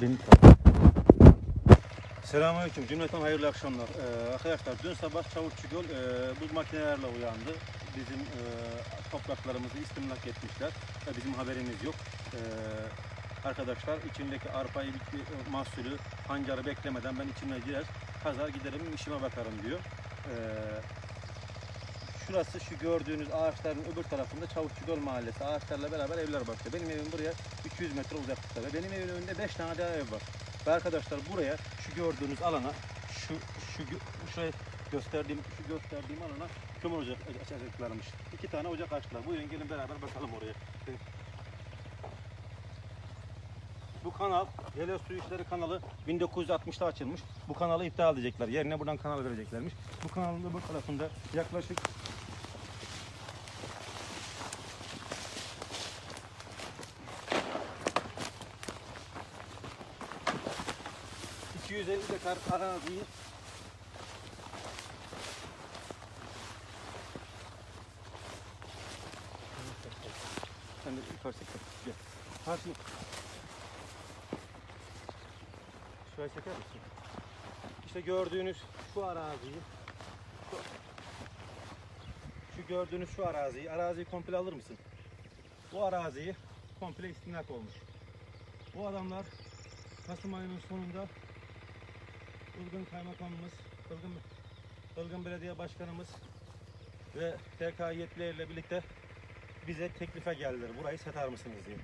Beni Selamünaleyküm. Cümleten hayırlı akşamlar. Ee, arkadaşlar dün sabah Çavuşçu Göl e, bu makinelerle uyandı. Bizim e, topraklarımızı istimlak etmişler. ve bizim haberimiz yok. Ee, arkadaşlar içindeki arpayı, bitki e, mahsulü, pancarı beklemeden ben içine girer, kazar giderim, işime bakarım diyor. Ee, şurası şu gördüğünüz ağaçların öbür tarafında Çavuşçu Göl Mahallesi. Ağaçlarla beraber evler başlıyor. Benim evim buraya 200 metre uzaklıkta ve benim evimin önünde 5 tane daha ev var. Ve arkadaşlar buraya şu gördüğünüz alana şu şu şuraya gösterdiğim şu gösterdiğim alana kömür ocak açacaklarmış. İki tane ocak açtılar. Buyurun gelin beraber bakalım oraya. Bu kanal, Yele Su İşleri kanalı 1960'ta açılmış. Bu kanalı iptal edecekler. Yerine buradan kanal vereceklermiş. Bu kanalın öbür tarafında yaklaşık 250 dekar araziyi Sen de yukarı çek. Gel. Karşı. Şuraya çeker misin? İşte gördüğünüz şu araziyi şu, şu gördüğünüz şu araziyi araziyi komple alır mısın? Bu araziyi komple istimlak olmuş. Bu adamlar Kasım ayının sonunda Ilgın Kaymakamımız, Ilgın, Ilgın Belediye Başkanımız ve TK yetkilileriyle birlikte bize teklife geldiler. Burayı satar mısınız diye.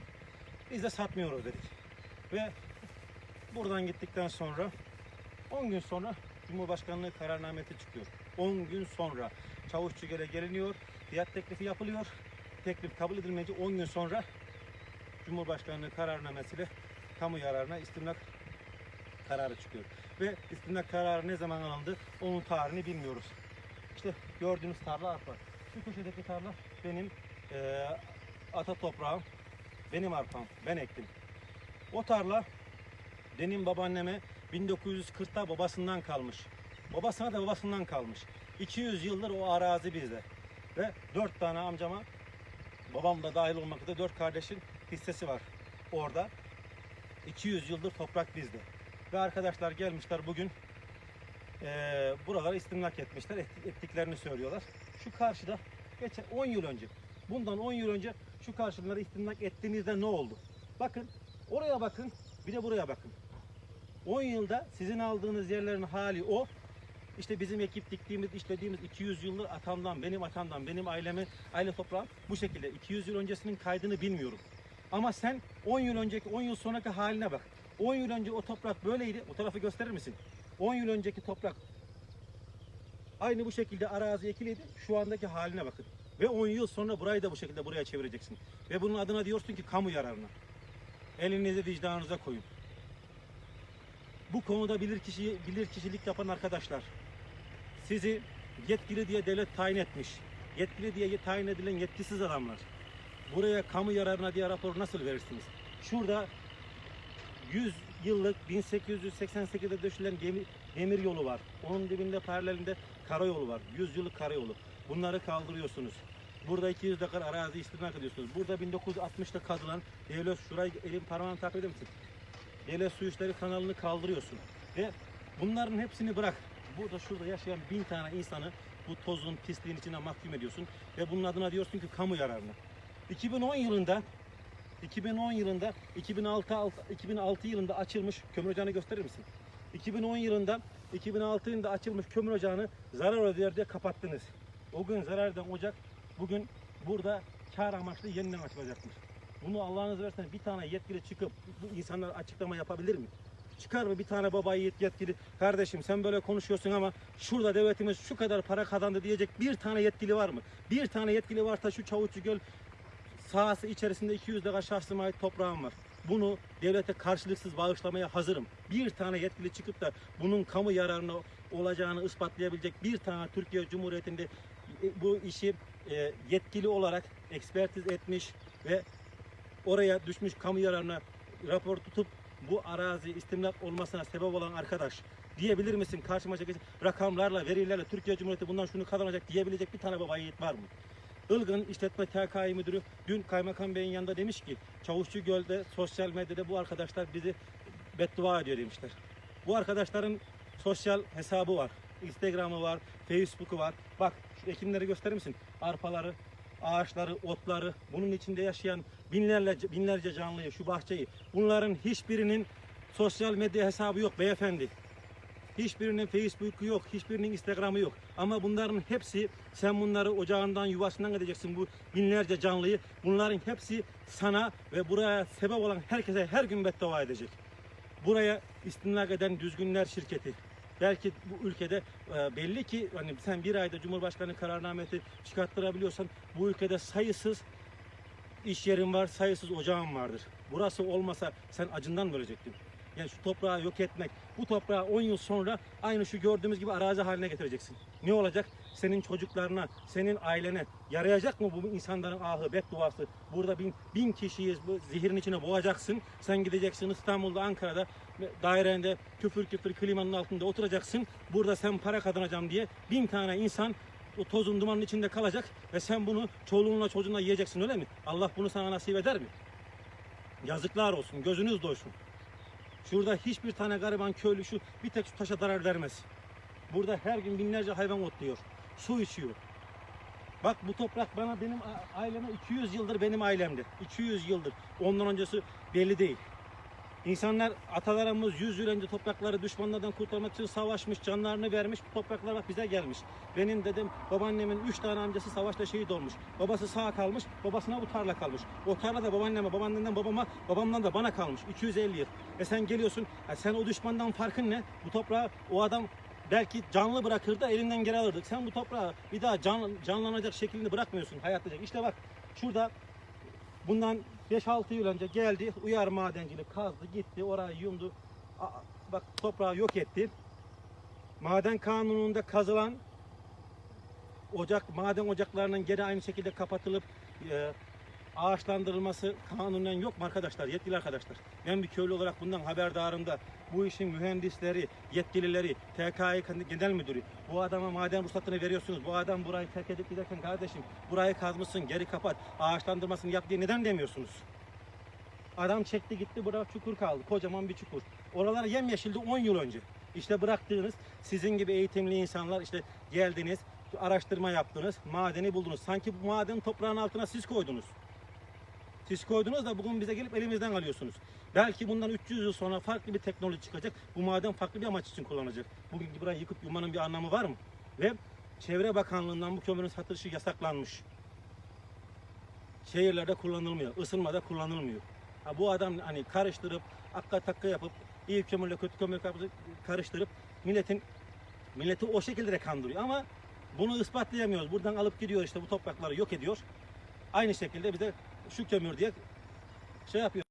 Biz de satmıyoruz dedik. Ve buradan gittikten sonra 10 gün sonra Cumhurbaşkanlığı kararnamesi çıkıyor. 10 gün sonra Çavuşçugöl'e geliniyor. Fiyat teklifi yapılıyor. Teklif kabul edilmeyince 10 gün sonra Cumhurbaşkanlığı kararnamesiyle kamu yararına istimlak kararı çıkıyor. Ve istimlak kararı ne zaman alındı onun tarihini bilmiyoruz. İşte gördüğünüz tarla arpa. Şu köşedeki tarla benim eee ata toprağım. Benim arpam. Ben ektim. O tarla benim babaanneme 1940'ta babasından kalmış. Babasına da babasından kalmış. 200 yıldır o arazi bizde. Ve 4 tane amcama babam da dahil olmak üzere 4 kardeşin hissesi var orada. 200 yıldır toprak bizde. Ve arkadaşlar gelmişler bugün eee buraları istimlak etmişler. et- ettiklerini söylüyorlar. Şu karşıda geçen 10 yıl önce bundan 10 yıl önce şu karşıları istimlak ettiğimizde ne oldu? Bakın oraya bakın bir de buraya bakın. 10 yılda sizin aldığınız yerlerin hali o. İşte bizim ekip diktiğimiz, işlediğimiz 200 yıldır atamdan, benim atamdan, benim ailemin, aile toprağım bu şekilde. 200 yıl öncesinin kaydını bilmiyorum. Ama sen 10 yıl önceki, 10 yıl sonraki haline bak. 10 yıl önce o toprak böyleydi. O tarafı gösterir misin? 10 yıl önceki toprak aynı bu şekilde arazi ekiliydi. Şu andaki haline bakın. Ve 10 yıl sonra burayı da bu şekilde buraya çevireceksin. Ve bunun adına diyorsun ki kamu yararına. Elinizi vicdanınıza koyun. Bu konuda bilir kişi bilir kişilik yapan arkadaşlar sizi yetkili diye devlet tayin etmiş. Yetkili diye tayin edilen yetkisiz adamlar. Buraya kamu yararına diye rapor nasıl verirsiniz? Şurada 100 yıllık 1888'de döşülen gemi, demir yolu var. Onun dibinde paralelinde karayolu var. 100 yıllık karayolu. Bunları kaldırıyorsunuz. Burada 200 dekar arazi istimlak ediyorsunuz. Burada 1960'ta kazılan devlet şurayı elin parmağını takip eder misin? Devlet Su İşleri kanalını kaldırıyorsun. Ve bunların hepsini bırak. Burada şurada yaşayan bin tane insanı bu tozun, pisliğin içine mahkum ediyorsun. Ve bunun adına diyorsun ki kamu yararına. 2010 yılında 2010 yılında 2006 alt- 2006 yılında açılmış kömür ocağını gösterir misin? 2010 yılında 2006 yılında açılmış kömür ocağını zarar öder diye kapattınız. O gün zarar eden ocak bugün burada kar amaçlı yeniden açılacakmış. Bunu Allah'ınız versen bir tane yetkili çıkıp bu insanlar açıklama yapabilir mi? Çıkar mı bir tane babayı yet- yetkili kardeşim sen böyle konuşuyorsun ama şurada devletimiz şu kadar para kazandı diyecek bir tane yetkili var mı? Bir tane yetkili varsa şu Çavuşçu Göl sahası içerisinde 200 dekar şahsıma ait toprağım var. Bunu devlete karşılıksız bağışlamaya hazırım. Bir tane yetkili çıkıp da bunun kamu yararına olacağını ispatlayabilecek bir tane Türkiye Cumhuriyeti'nde e, bu işi e, yetkili olarak ekspertiz etmiş ve oraya düşmüş kamu yararına rapor tutup bu arazi istimlak olmasına sebep olan arkadaş diyebilir misin karşıma çekecek rakamlarla verilerle Türkiye Cumhuriyeti bundan şunu kazanacak diyebilecek bir tane baba yiğit var mı? Ilgın İşletme TKİ Müdürü dün Kaymakam Bey'in yanında demiş ki Çavuşçu Göl'de sosyal medyada bu arkadaşlar bizi beddua ediyor demişler. Bu arkadaşların sosyal hesabı var. Instagram'ı var, Facebook'u var. Bak şu ekinleri gösterir misin? Arpaları, ağaçları, otları, bunun içinde yaşayan binlerce binlerce canlıyı, şu bahçeyi. Bunların hiçbirinin sosyal medya hesabı yok beyefendi. Hiçbirinin Facebook'u yok, hiçbirinin Instagram'ı yok. Ama bunların hepsi sen bunları ocağından, yuvasından edeceksin bu binlerce canlıyı. Bunların hepsi sana ve buraya sebep olan herkese her gün beddua edecek. Buraya istimlak eden Düzgünler şirketi. Belki bu ülkede e, belli ki hani sen bir ayda Cumhurbaşkanı kararnamesi çıkarttırabiliyorsan bu ülkede sayısız iş yerin var, sayısız ocağın vardır. Burası olmasa sen acından mı ölecektin? Yani şu toprağı yok etmek, bu toprağı 10 yıl sonra aynı şu gördüğümüz gibi arazi haline getireceksin. Ne olacak? Senin çocuklarına, senin ailene yarayacak mı bu insanların ahı, bedduası? Burada bin, bin kişiyiz, bu zihirin içine boğacaksın. Sen gideceksin İstanbul'da, Ankara'da dairende küfür küfür klimanın altında oturacaksın. Burada sen para kazanacağım diye bin tane insan o tozun dumanın içinde kalacak ve sen bunu çoluğunla çocuğunla yiyeceksin öyle mi? Allah bunu sana nasip eder mi? Yazıklar olsun, gözünüz doysun. Şurada hiçbir tane gariban köylü şu bir tek şu taşa zarar vermez. Burada her gün binlerce hayvan otluyor. Su içiyor. Bak bu toprak bana benim aileme 200 yıldır benim ailemdi. 200 yıldır. Ondan öncesi belli değil. İnsanlar atalarımız 100 yıl önce toprakları düşmanlardan kurtarmak için savaşmış, canlarını vermiş. Bu topraklar bak bize gelmiş. Benim dedem, babaannemin 3 tane amcası savaşta şehit olmuş. Babası sağ kalmış, babasına bu tarla kalmış. O tarla da babaanneme, babaannemden babama, babamdan da bana kalmış. 250 yıl. E sen geliyorsun, e sen o düşmandan farkın ne? Bu toprağı o adam belki canlı bırakır da elinden geri alırdık. Sen bu toprağı bir daha can, canlanacak şeklinde bırakmıyorsun, hayatlayacak. İşte bak şurada Bundan 5-6 yıl önce geldi, uyar madencilik kazdı, gitti, orayı yumdu. Bak toprağı yok etti. Maden kanununda kazılan ocak, maden ocaklarının geri aynı şekilde kapatılıp e, ağaçlandırılması kanunen yok mu arkadaşlar, yetkili arkadaşlar? Ben bir köylü olarak bundan haberdarım da bu işin mühendisleri, yetkilileri, TKİ Genel Müdürü bu adama maden ruhsatını veriyorsunuz. Bu adam burayı terk edip giderken kardeşim burayı kazmışsın geri kapat, ağaçlandırmasını yap diye neden demiyorsunuz? Adam çekti gitti burada çukur kaldı. Kocaman bir çukur. Oralar yemyeşildi 10 yıl önce. İşte bıraktığınız sizin gibi eğitimli insanlar işte geldiniz, araştırma yaptınız, madeni buldunuz. Sanki bu maden toprağın altına siz koydunuz. Siz koydunuz da bugün bize gelip elimizden alıyorsunuz. Belki bundan 300 yıl sonra farklı bir teknoloji çıkacak. Bu maden farklı bir amaç için kullanacak. Bugün burayı yıkıp yumanın bir anlamı var mı? Ve Çevre Bakanlığı'ndan bu kömürün satışı yasaklanmış. Şehirlerde kullanılmıyor, ısınmada kullanılmıyor. Ha, bu adam hani karıştırıp, akka takka yapıp, iyi kömürle kötü kömür karıştırıp milletin milleti o şekilde de kandırıyor ama bunu ispatlayamıyoruz. Buradan alıp gidiyor işte bu toprakları yok ediyor. Aynı şekilde bir şu kömür diye şey yapıyor.